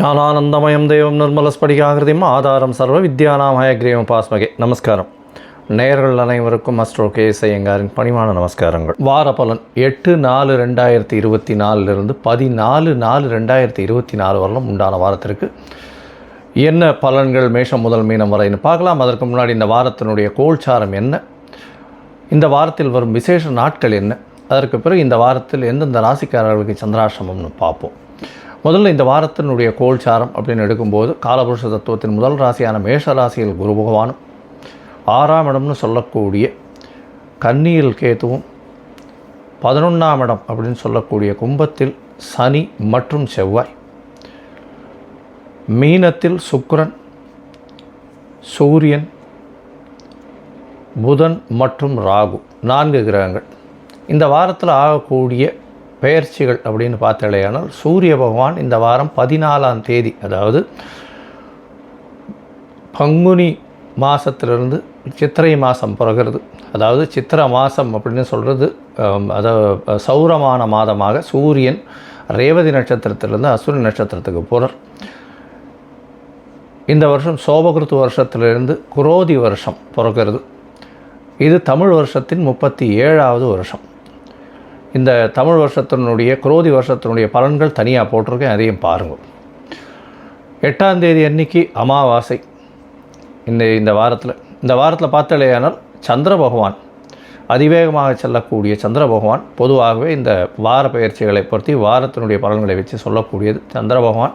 ஞானானந்தமயம் தெய்வம் நிர்மலஸ்படிகாகிருதியும் ஆதாரம் சர்வ வித்யானாம் ஹயக்ரீவம் பாஸ்மகே. நமஸ்காரம். நேயர்கள் அனைவருக்கும் அஸ்ட்ரோ கே ஐயங்காரின் பணிவான நமஸ்காரங்கள். வார பலன் எட்டு நாலு ரெண்டாயிரத்தி இருபத்தி நாலுலேருந்து பதினாலு நாலு ரெண்டாயிரத்தி இருபத்தி நாலு வரலும் உண்டான வாரத்திற்கு என்ன பலன்கள் மேஷம் முதல் மீனம் வரைன்னு பார்க்கலாம். அதற்கு முன்னாடி இந்த வாரத்தினுடைய கோல்சாரம் என்ன? இந்த வாரத்தில் வரும் விசேஷ நாட்கள் என்ன? அதற்கு பிறகு இந்த வாரத்தில் எந்தெந்த ராசிக்காரர்களுக்கு சந்திராசிரமம்னு பார்ப்போம். முதல்ல இந்த வாரத்தினுடைய கோல்சாரம் அப்படின்னு எடுக்கும்போது காலபுருஷ தத்துவத்தின் முதல் ராசியான மேஷ ராசியில் குரு பகவானும் ஆறாம் இடம்னு சொல்லக்கூடிய கன்னியில் கேத்துவும் பதினொன்றாம் இடம் அப்படின்னு சொல்லக்கூடிய கும்பத்தில் சனி மற்றும் செவ்வாய். மீனத்தில் சுக்கரன் சூரியன் புதன் மற்றும் ராகு நான்கு கிரகங்கள். இந்த வாரத்தில் ஆகக்கூடிய பெயர்ச்சிகள் அப்படின்னு பார்த்தாலேயானால் சூரிய பகவான் இந்த வாரம் பதினாலாம் தேதி அதாவது பங்குனி மாதத்திலிருந்து சித்திரை மாதம் பிறகுறது. அதாவது சித்திரை மாதம் அப்படின்னு சொல்கிறது அதாவது சௌரமான மாதமாக சூரியன் ரேவதி நட்சத்திரத்திலிருந்து அசுரி நட்சத்திரத்துக்கு போகிறார் இந்த வருஷம் சோபகிருத்து வருஷத்திலிருந்து குரோதி வருஷம் பிறக்கிறது இது தமிழ் வருஷத்தின் முப்பத்தி ஏழாவது வருஷம். இந்த தமிழ் வருஷத்தினுடைய குரோதி வருஷத்தினுடைய பலன்கள் தனியாக போட்டிருக்கேன் அதையும் பாருங்கள் எட்டாம் தேதி அன்னைக்கு அமாவாசை. இந்த இந்த வாரத்தில் இந்த வாரத்தில் பார்த்தாலேயானால் சந்திர பகவான் அதிவேகமாக செல்லக்கூடிய சந்திர பகவான் பொதுவாகவே இந்த வார பயிற்சிகளை பொறுத்தி வாரத்தினுடைய பலன்களை வச்சு சொல்லக்கூடியது சந்திர பகவான்.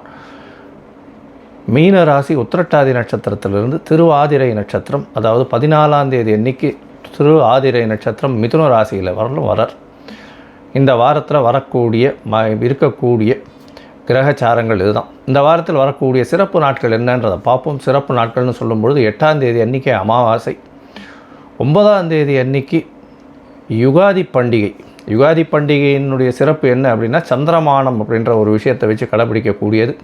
மீன ராசி உத்திரட்டாதி நட்சத்திரத்திலிருந்து திருவாதிரை நட்சத்திரம் அதாவது பதினாலாம் தேதி அன்னைக்கு திரு ஆதிரை நட்சத்திரம் மிதுன ராசியில் வரலும் வரார். இந்த வாரத்தில் வரக்கூடிய ம இருக்கக்கூடிய கிரகச்சாரங்கள் இதுதான். இந்த வாரத்தில் வரக்கூடிய சிறப்பு நாட்கள் என்னன்றதை பார்ப்போம். சிறப்பு நாட்கள்னு சொல்லும்பொழுது எட்டாம் தேதி அன்றைக்கி அமாவாசை. ஒன்பதாம் தேதி அன்னைக்கு யுகாதி பண்டிகை. யுகாதி பண்டிகையினுடைய சிறப்பு என்ன அப்படின்னா சந்திரமானம் அப்படின்ற ஒரு விஷயத்தை வச்சு கடைபிடிக்கக்கூடியது.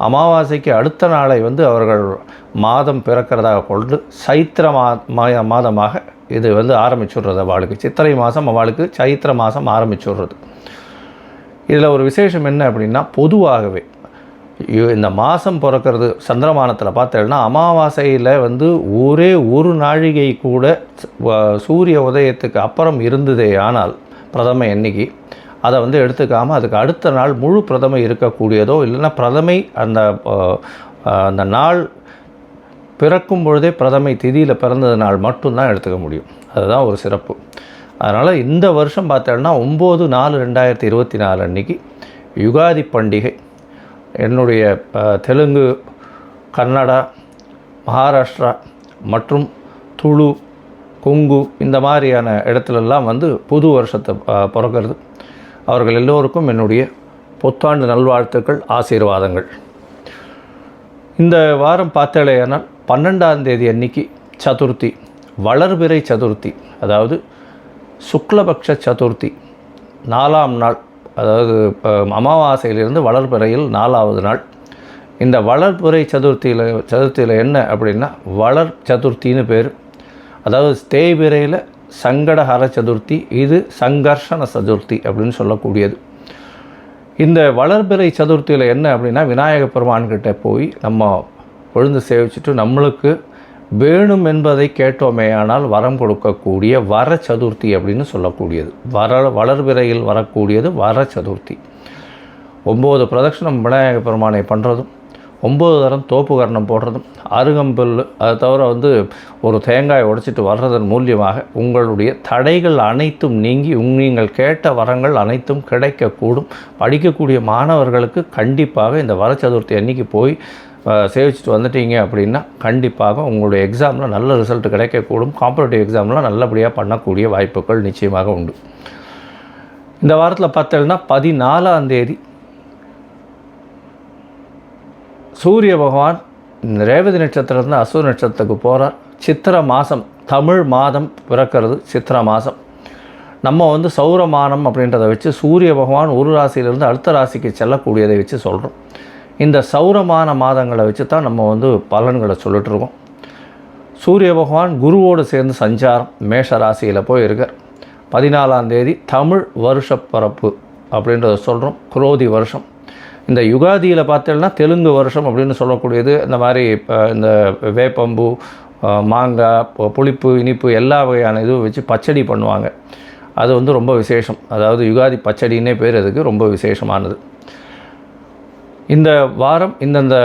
அமாவாசைக்கு அடுத்த நாளை வந்து அவர்கள் மாதம் பிறக்கிறதாக கொண்டு சைத்திர மா மா- மாதமாக இது வந்து ஆரம்பிச்சுடுறது அவளுக்கு. சித்திரை மாதம் அவளுக்கு சைத்திர மாதம் ஆரம்பிச்சுடுறது. இதில் ஒரு விசேஷம் என்ன அப்படின்னா பொதுவாகவே இந்த மாதம் பிறக்கிறது சந்திரமானத்தில் பார்த்தேன்னா அமாவாசையில் வந்து ஒரே ஒரு நாழிகை கூட சூரிய உதயத்துக்கு அப்புறம் இருந்ததே ஆனால் பிரதமை எண்ணிக்கை அதை வந்து எடுத்துக்காமல் அதுக்கு அடுத்த நாள் முழு பிரதமை இருக்கக்கூடியதோ இல்லைன்னா பிரதமை அந்த அந்த நாள் பிறக்கும் பொழுதே பிரதமை திதியில் பிறந்தது நாள் மட்டும்தான் எடுத்துக்க முடியும். அதுதான் ஒரு சிறப்பு. அதனால் இந்த வருஷம் பார்த்தோன்னா ஒம்பது நாலு ரெண்டாயிரத்தி இருபத்தி நாலு அன்றைக்கி யுகாதி பண்டிகை. என்னுடைய தெலுங்கு கன்னடா மகாராஷ்டிரா மற்றும் துளு கொங்கு இந்த மாதிரியான இடத்துலெல்லாம் வந்து புது வருஷத்தை பிறக்கிறது. அவர்கள் எல்லோருக்கும் என்னுடைய புத்தாண்டு நல்வாழ்த்துக்கள் ஆசீர்வாதங்கள். இந்த வாரம் பார்த்தாலேயானால் பன்னெண்டாம் தேதி அன்னைக்கு சதுர்த்தி வளர்பிறை சதுர்த்தி அதாவது சுக்லபக்ஷ சதுர்த்தி நாலாம் நாள் அதாவது அமாவாசையிலிருந்து வளர்பிறையில் நாலாவது நாள். இந்த வளர்பிறை சதுர்த்தியில் சதுர்த்தியில் என்ன அப்படின்னா வளர் சதுர்த்தின்னு பேர். அதாவது தேய்பிரையில் சங்கடஹர சதுர்த்தி இது சங்கர்ஷண சதுர்த்தி அப்படின்னு சொல்லக்கூடியது. இந்த வளர்பிறை சதுர்த்தியில் என்ன அப்படின்னா விநாயக பெருமான்கிட்ட போய் நம்ம கொழுந்து சேவிச்சுட்டு நம்மளுக்கு வேணும் என்பதை கேட்டோமேயானால் வரம் கொடுக்கக்கூடிய வர சதுர்த்தி அப்படின்னு சொல்லக்கூடியது. வர வளர்பிறையில் வரக்கூடியது வர சதுர்த்தி. ஒம்பது பிரதட்சணம் விநாயக பெருமானை பண்ணுறதும் ஒம்பது தரம் தோப்பு கரணம் போடுறதும் அருகம்புல் அதை தவிர வந்து ஒரு தேங்காய் உடைச்சிட்டு வர்றதன் மூலியமாக உங்களுடைய தடைகள் அனைத்தும் நீங்கி உங் நீங்கள் கேட்ட வரங்கள் அனைத்தும் கிடைக்கக்கூடும். படிக்கக்கூடிய மாணவர்களுக்கு கண்டிப்பாக இந்த வர சதுர்த்தி அன்னைக்கு போய் சேவிச்சுட்டு வந்துட்டீங்க அப்படின்னா கண்டிப்பாக உங்களுடைய எக்ஸாமில் நல்ல ரிசல்ட் கிடைக்கக்கூடும். காம்படிட்டிவ் எக்ஸாம்லாம் நல்லபடியாக பண்ணக்கூடிய வாய்ப்புகள் நிச்சயமாக உண்டு. இந்த வாரத்தில் பார்த்தோம்னா பதினாலாம் தேதி சூரிய பகவான் ரேவதி நட்சத்திரத்துலேருந்து அசூர் நட்சத்திரத்துக்கு போகிறார் சித்திர மாதம் தமிழ் மாதம் பிறக்கிறது சித்திர மாதம் நம்ம வந்து சௌரமானம் அப்படின்றத வச்சு சூரிய பகவான் ஒரு ராசியிலிருந்து அடுத்த ராசிக்கு செல்லக்கூடியதை வச்சு சொல்கிறோம் இந்த சௌரமான மாதங்களை வச்சு தான் நம்ம வந்து பலன்களை சொல்லிட்டுருக்கோம். சூரிய பகவான் குருவோடு சேர்ந்து சஞ்சாரம் மேஷ ராசியில் போய் இருக்கார் பதினாலாம் தேதி தமிழ் வருஷ பரப்பு அப்படின்றத சொல்கிறோம் குரோதி வருஷம். இந்த யுகாதியில் பார்த்தோம்னா தெலுங்கு வருஷம் அப்படின்னு சொல்லக்கூடியது. இந்த மாதிரி இந்த வேப்பம்பு மாங்காய் புளிப்பு இனிப்பு எல்லா வகையான இதுவும் வச்சு பச்சடி பண்ணுவாங்க. அது வந்து ரொம்ப விசேஷம். அதாவது யுகாதி பச்சடின்னே பேர் அதுக்கு ரொம்ப விசேஷமானது. இந்த வாரம் இந்தந்த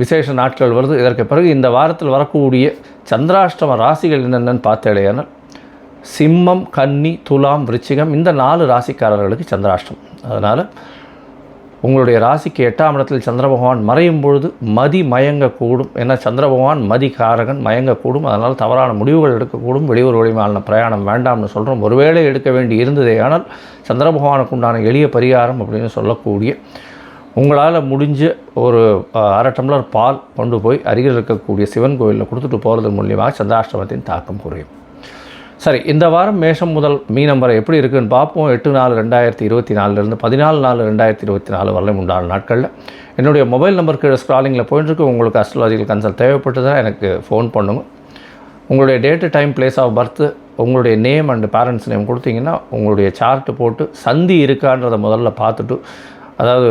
விசேஷ நாட்கள் வருது. இதற்கு பிறகு இந்த வாரத்தில் வரக்கூடிய சந்திராஷ்டம ராசிகள் என்னென்னு பார்த்தேடையானால் சிம்மம் கன்னி துலாம் விருச்சிகம் இந்த நாலு ராசிக்காரர்களுக்கு சந்திராஷ்டம். அதனால் உங்களுடைய ராசிக்கு எட்டாம் இடத்தில் சந்திர பகவான் மறையும் பொழுது மதி மயங்கக்கூடும். ஏன்னா சந்திர பகவான் மதி காரகன் மயங்கக்கூடும். அதனால் தவறான முடிவுகள் எடுக்கக்கூடும். வெளியூர் வழிமான பிரயாணம் வேண்டாம்னு சொல்கிறோம் ஒருவேளை எடுக்க வேண்டி இருந்ததே ஆனால் சந்திர பகவானுக்கு உண்டான எளிய பரிகாரம் அப்படின்னு சொல்லக்கூடிய உங்களால் முடிஞ்ச ஒரு அரை டம்ளர் பால் கொண்டு போய் அருகில் இருக்கக்கூடிய சிவன் கோயிலில் கொடுத்துட்டு போகிறது மூலியமாக சந்திராஷ்டமத்தின் தாக்கம் குறையும். சரி இந்த வாரம் மேஷம் முதல் மீனம் வரை எப்படி இருக்குதுன்னு பார்ப்போம். எட்டு நாலு ரெண்டாயிரத்தி இருபத்தி நாலுலேருந்து பதினாலு நாலு ரெண்டாயிரத்தி இருபத்தி நாலு வரலையும் உண்டான நாட்களில். என்னுடைய மொபைல் நம்பருக்கு ஸ்க்ராலிங்கில் போயிட்டுருக்கு உங்களுக்கு அஸ்ட்ராலஜிக்கல் கன்சல்ட் தேவைப்பட்டதுன்னா எனக்கு ஃபோன் பண்ணுங்கள் உங்களுடைய date time place of birth உங்களுடைய நேம் அண்டு பேரண்ட்ஸ் நேம் கொடுத்தீங்கன்னா உங்களுடைய சார்ட்டு போட்டு சந்தி இருக்கான்றதை முதல்ல பார்த்துட்டு அதாவது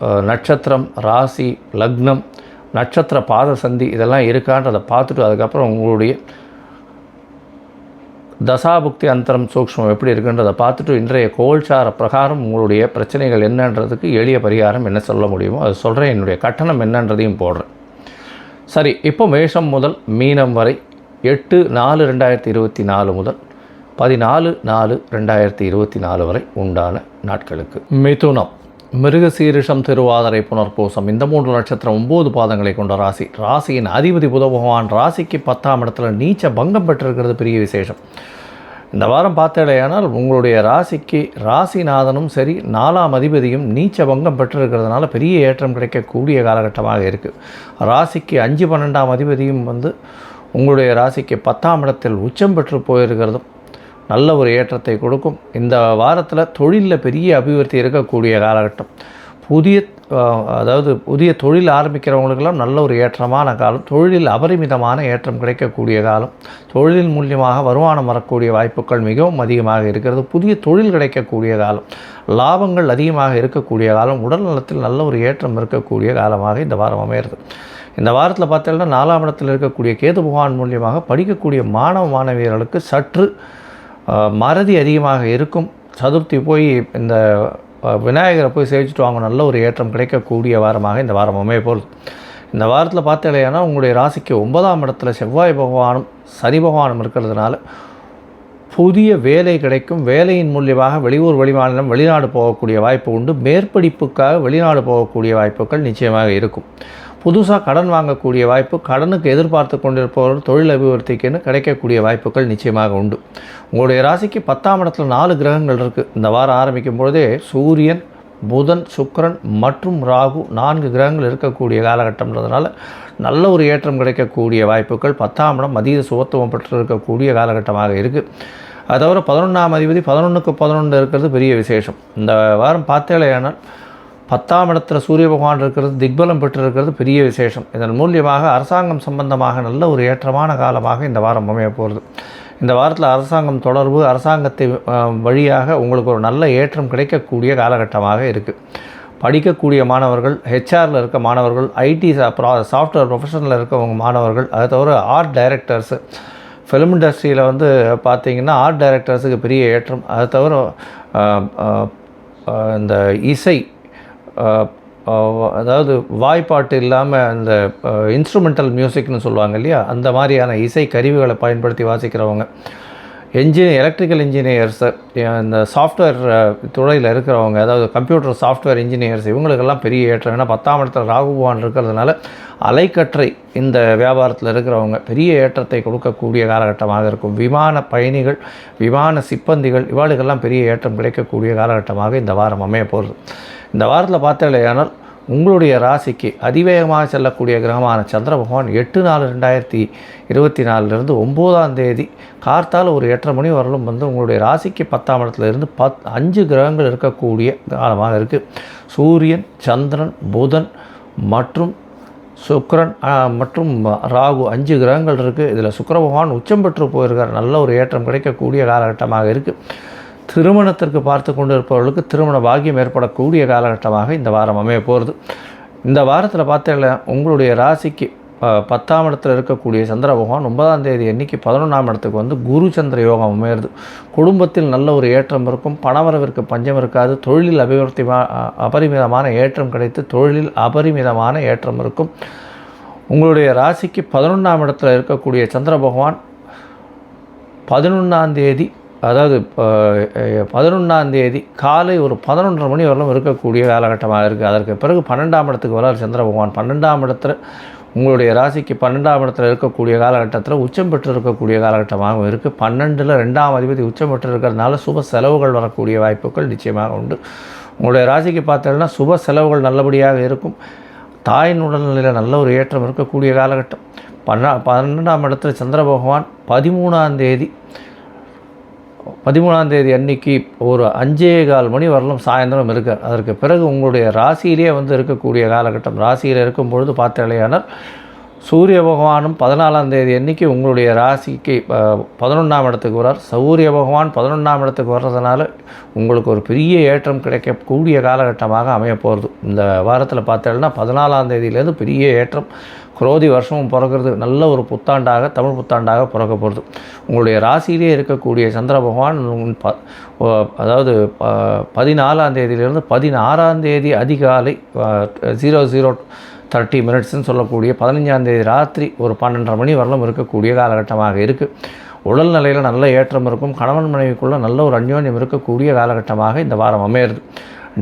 நட்சத்திரம் ராசி லக்னம் நட்சத்திர பாத சந்தி இதெல்லாம் இருக்கான்றதை பார்த்துட்டு அதுக்கப்புறம் உங்களுடைய தசாபுக்தி அந்தரம் சூக்ஷ்மம் எப்படி இருக்குன்றதை பார்த்துட்டு இன்றைய கோல்சார பிரகாரம் உங்களுடைய பிரச்சனைகள் என்னன்றதுக்கு எளிய பரிகாரம் என்ன சொல்ல முடியுமோ அது சொல்கிறேன் என்னுடைய கட்டணம் என்னன்றதையும் போடுறேன். சரி இப்போ மேஷம் முதல் மீனம் வரை எட்டு நாலு ரெண்டாயிரத்தி இருபத்தி நாலு முதல் பதினாலு நாலு ரெண்டாயிரத்தி இருபத்தி நாலு வரை உண்டான நாட்களுக்கு. மிதுனம். மிருகசீரிஷம் திருவாதிரை புனர்பூசம். இந்த மூன்று நட்சத்திரம் ஒம்பது பாதங்களை கொண்ட ராசி. ராசியின் அதிபதி புத பகவான் ராசிக்கு பத்தாம் இடத்துல நீச்ச பங்கம் பெற்றிருக்கிறது பெரிய விசேஷம். இந்த வாரம் பார்த்தேடையானால் உங்களுடைய ராசிக்கு ராசிநாதனும் சரி நாலாம் அதிபதியும் நீச்ச பங்கம் பெற்றிருக்கிறதுனால பெரிய ஏற்றம் கிடைக்கக்கூடிய காலகட்டமாக இருக்குது ராசிக்கு அஞ்சு பன்னெண்டாம் அதிபதியும் வந்து உங்களுடைய ராசிக்கு பத்தாம் இடத்தில் உச்சம் பெற்று போயிருக்கிறதும் நல்ல ஒரு ஏற்றத்தை கொடுக்கும். இந்த வாரத்தில் தொழிலில் பெரிய அபிவிருத்தி இருக்கக்கூடிய காலகட்டம். புதிய அதாவது புதிய தொழில் ஆரம்பிக்கிறவங்களுக்கெல்லாம் நல்ல ஒரு ஏற்றமான காலம். தொழிலில் அபரிமிதமான ஏற்றம் கிடைக்கக்கூடிய காலம். தொழிலின் மூலியமாக வருமானம் வரக்கூடிய வாய்ப்புகள் மிகவும் அதிகமாக இருக்கிறது. புதிய தொழில் கிடைக்கக்கூடிய காலம். லாபங்கள் அதிகமாக இருக்கக்கூடிய காலம். உடல் நலத்தில் நல்ல ஒரு ஏற்றம் இருக்கக்கூடிய காலமாக இந்த வாரம் அமையிறது இந்த வாரத்தில் பார்த்தீங்கன்னா நாலாம் இடத்தில் இருக்கக்கூடிய கேது பகவான் மூலியமாக படிக்கக்கூடிய மாணவ மாணவியர்களுக்கு சற்று மறதி அதிகமாக இருக்கும். சதுர்த்தி போய் இந்த விநாயகரை போய் சேவிச்சுட்டு வாங்க நல்ல ஒரு ஏற்றம் கிடைக்கக்கூடிய வாரமாக இந்த வாரமுமே போல் இந்த வாரத்தில் பார்த்தீங்கன்னா உங்களுடைய ராசிக்கு ஒன்பதாம் இடத்துல செவ்வாய் பகவானும் சனி பகவானும் இருக்கிறதுனால புதிய வேலை கிடைக்கும். வேலையின் மூலியமாக வெளியூர் வெளிமாநிலம் வெளிநாடு போகக்கூடிய வாய்ப்பு உண்டு. மேற்படிப்புக்காக வெளிநாடு போகக்கூடிய வாய்ப்புகள் நிச்சயமாக இருக்கும். புதுசாக கடன் வாங்கக்கூடிய வாய்ப்பு கடனுக்கு எதிர்பார்த்து கொண்டிருப்பவர்கள் தொழில் அபிவிருத்திக்குன்னு கிடைக்கக்கூடிய வாய்ப்புகள் நிச்சயமாக உண்டு. உங்களுடைய ராசிக்கு பத்தாம் இடத்துல நாலு கிரகங்கள் இருக்குது இந்த வாரம் ஆரம்பிக்கும் பொழுதே சூரியன் புதன் சுக்கரன் மற்றும் ராகு நான்கு கிரகங்கள் இருக்கக்கூடிய காலகட்டம்ன்றதுனால நல்ல ஒரு ஏற்றம் கிடைக்கக்கூடிய வாய்ப்புகள் பத்தாம் இடம் மதிய சுகத்துவம் பெற்று இருக்கக்கூடிய காலகட்டமாக இருக்குது அது தவிர பதினொன்றாம் அதிபதி பதினொன்றுக்கு பதினொன்று இருக்கிறது பெரிய விசேஷம். இந்த வாரம் பார்த்தேலையானால் பத்தாம் இடத்துல சூரிய பகவான் இருக்கிறது திக்பலம் பெற்றிருக்கிறது பெரிய விசேஷம். இதன் மூலியமாக அரசாங்கம் சம்பந்தமாக நல்ல ஒரு ஏற்றமான காலமாக இந்த வாரம் அமைய போகிறது இந்த வாரத்தில் அரசாங்கம் தொடர்பு அரசாங்கத்தை வழியாக உங்களுக்கு ஒரு நல்ல ஏற்றம் கிடைக்கக்கூடிய காலகட்டமாக இருக்குது படிக்கக்கூடிய மாணவர்கள் ஹெச்ஆரில் இருக்க மாணவர்கள் ஐடி சாஃப்ட்வேர் ப்ரொஃபஷனில் இருக்கவங்க மாணவர்கள் அதை தவிர ஆர்ட் டைரக்டர்ஸு ஃபிலிம் இண்டஸ்ட்ரியில் வந்து பார்த்திங்கன்னா ஆர்ட் டைரக்டர்ஸுக்கு பெரிய ஏற்றம். அதை தவிர இந்த இசை அதாவது வாய்ப்பாட்டு இல்லாமல் அந்த இன்ஸ்ட்ருமெண்டல் மியூசிக்னு சொல்லுவாங்க இல்லையா? அந்த மாதிரியான இசை கருவிகளை பயன்படுத்தி வாசிக்கிறவங்க. என்ஜினியர் எலக்ட்ரிக்கல் இன்ஜினியர்ஸு இந்த சாஃப்ட்வேர் துறையில் இருக்கிறவங்க அதாவது கம்ப்யூட்டர் சாஃப்ட்வேர் இன்ஜினியர்ஸ் இவங்களுக்கெல்லாம் பெரிய ஏற்றம். ஏன்னா பத்தாம் இடத்துல ராகுபவான் இருக்கிறதுனால அலைக்கற்றை இந்த வியாபாரத்தில் இருக்கிறவங்க பெரிய ஏற்றத்தை கொடுக்கக்கூடிய காலகட்டமாக இருக்கும். விமான பயணிகள் விமான சிப்பந்திகள் இவாளுக்கெல்லாம் பெரிய ஏற்றம் கிடைக்கக்கூடிய காலகட்டமாக இந்த வாரம் அமைய போகிறது இந்த வாரத்தில் பார்த்தலையானால் உங்களுடைய ராசிக்கு அதிவேகமாக செல்லக்கூடிய கிரகமான சந்திர பகவான் எட்டு நாலு ரெண்டாயிரத்தி இருபத்தி நாலுலேருந்து ஒம்போதாம் தேதி கார்த்தால் ஒரு எட்டரை மணி வரலும் வந்து உங்களுடைய ராசிக்கு பத்தாம் இடத்துல இருந்து பத் அஞ்சு கிரகங்கள் இருக்கக்கூடிய காலமாக இருக்குது சூரியன் சந்திரன் புதன் மற்றும் சுக்ரன் மற்றும் ராகு அஞ்சு கிரகங்கள் இருக்குது இதில் சுக்கர பகவான் உச்சம் பெற்று போயிருக்கார். நல்ல ஒரு ஏற்றம் கிடைக்கக்கூடிய காலகட்டமாக இருக்குது திருமணத்திற்கு பார்த்து கொண்டிருப்பவர்களுக்கு திருமண பாகியம் ஏற்படக்கூடிய காலகட்டமாக இந்த வாரம் அமைய போகிறது. இந்த வாரத்தில் பார்த்தீங்கன்னா உங்களுடைய ராசிக்கு பத்தாம் இடத்துல இருக்கக்கூடிய சந்திர பகவான் ஒன்பதாம் தேதி அன்னைக்கு பதினொன்றாம் இடத்துக்கு வந்து குரு சந்திர யோகம் அமையிறது. குடும்பத்தில் நல்ல ஒரு ஏற்றம் இருக்கும் பணவரவிற்கு பஞ்சம் இருக்காது தொழிலில் அபிவிருத்தி அபரிமிதமான ஏற்றம் கிடைத்து தொழிலில் அபரிமிதமான ஏற்றம் இருக்கும். உங்களுடைய ராசிக்கு பதினொன்றாம் இடத்துல இருக்கக்கூடிய சந்திர பகவான் பதினொன்றாம் தேதி அதாவது பதினொன்றாம் தேதி காலை ஒரு பதினொன்றரை மணி வரலும் இருக்கக்கூடிய காலகட்டமாக இருக்குது அதற்கு பிறகு பன்னெண்டாம் இடத்துக்கு வரார் சந்திர பகவான். பன்னெண்டாம் இடத்துல உங்களுடைய ராசிக்கு பன்னெண்டாம் இடத்துல இருக்கக்கூடிய காலகட்டத்தில் உச்சம் பெற்று இருக்கக்கூடிய காலகட்டமாகவும் இருக்குது பன்னெண்டில் ரெண்டாம் அதிபதி உச்சம் பெற்று இருக்கிறதுனால சுப செலவுகள் வரக்கூடிய வாய்ப்புகள் நிச்சயமாக உண்டு. உங்களுடைய ராசிக்கு பார்த்தீங்கன்னா சுப செலவுகள் நல்லபடியாக இருக்கும். தாயின் உடல்நிலையில் நல்ல ஒரு ஏற்றம் இருக்கக்கூடிய காலகட்டம். பன்னா பன்னெண்டாம் இடத்துல சந்திர பகவான் பதிமூணாம் தேதி பதிமூணாம் தேதி அன்னைக்கு ஒரு அஞ்சே கால் மணி வரலும் சாயந்தரம் இருக்கார் அதற்கு பிறகு உங்களுடைய ராசியிலே வந்து இருக்கக்கூடிய காலகட்டம் ராசியில் இருக்கும் பொழுது பார்த்தாலேயானால் சூரிய பகவானும் பதினாலாம் தேதி அன்னைக்கு உங்களுடைய ராசிக்கு பதினொன்றாம் இடத்துக்கு வரார் சூரிய பகவான் பதினொன்றாம் இடத்துக்கு வர்றதுனால உங்களுக்கு ஒரு பெரிய ஏற்றம் கிடைக்கக்கூடிய காலகட்டமாக அமைய போகிறது இந்த வாரத்தில் பார்த்தேன்னா பதினாலாம் தேதியிலேருந்து பெரிய ஏற்றம் குரோதி வருஷமும் பிறக்கிறது. நல்ல ஒரு புத்தாண்டாக தமிழ் புத்தாண்டாக பிறக்க போகிறது உங்களுடைய ராசியிலே இருக்கக்கூடிய சந்திர பகவான் ப அதாவது ப- பதினாலாம் தேதியிலிருந்து பதினாறாம் தேதி அதிகாலை ஜீரோ ஜீரோ தேர்ட்டி மினிட்ஸ்னு சொல்லக்கூடிய பதினஞ்சாந்தேதி ராத்திரி ஒரு பன்னெண்டரை மணி வரலும் இருக்கக்கூடிய காலகட்டமாக இருக்குது உடல் நிலையில் நல்ல ஏற்றம் இருக்கும். கணவன் மனைவிக்குள்ளே நல்ல ஒரு அந்யோன்யம் இருக்கக்கூடிய காலகட்டமாக இந்த வாரம் அமையிறது.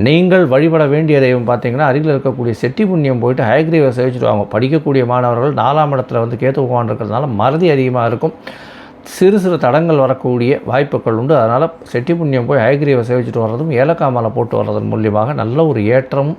நீங்கள் வழிபட வேண்டிய தெய்வம் பார்த்தீங்கன்னா அருகில் இருக்கக்கூடிய செட்டி புண்ணியம் போயிட்டு ஹயக்ரீவை சேவிச்சுட்டு வாங்க. படிக்கக்கூடிய மாணவர்கள் நாலாம் இடத்துல வந்து கேத்து பகவான் இருக்கிறதுனால மறதி அதிகமாக இருக்கும். சிறு சிறு தடங்கள் வரக்கூடிய வாய்ப்புகள் உண்டு. அதனால் செட்டி புண்ணியம் போய் ஹயக்ரீவை சேவிச்சுட்டு வர்றதும் ஏலக்காய் மாலை போட்டு வர்றதன் மூலியமாக நல்ல ஒரு ஏற்றமும்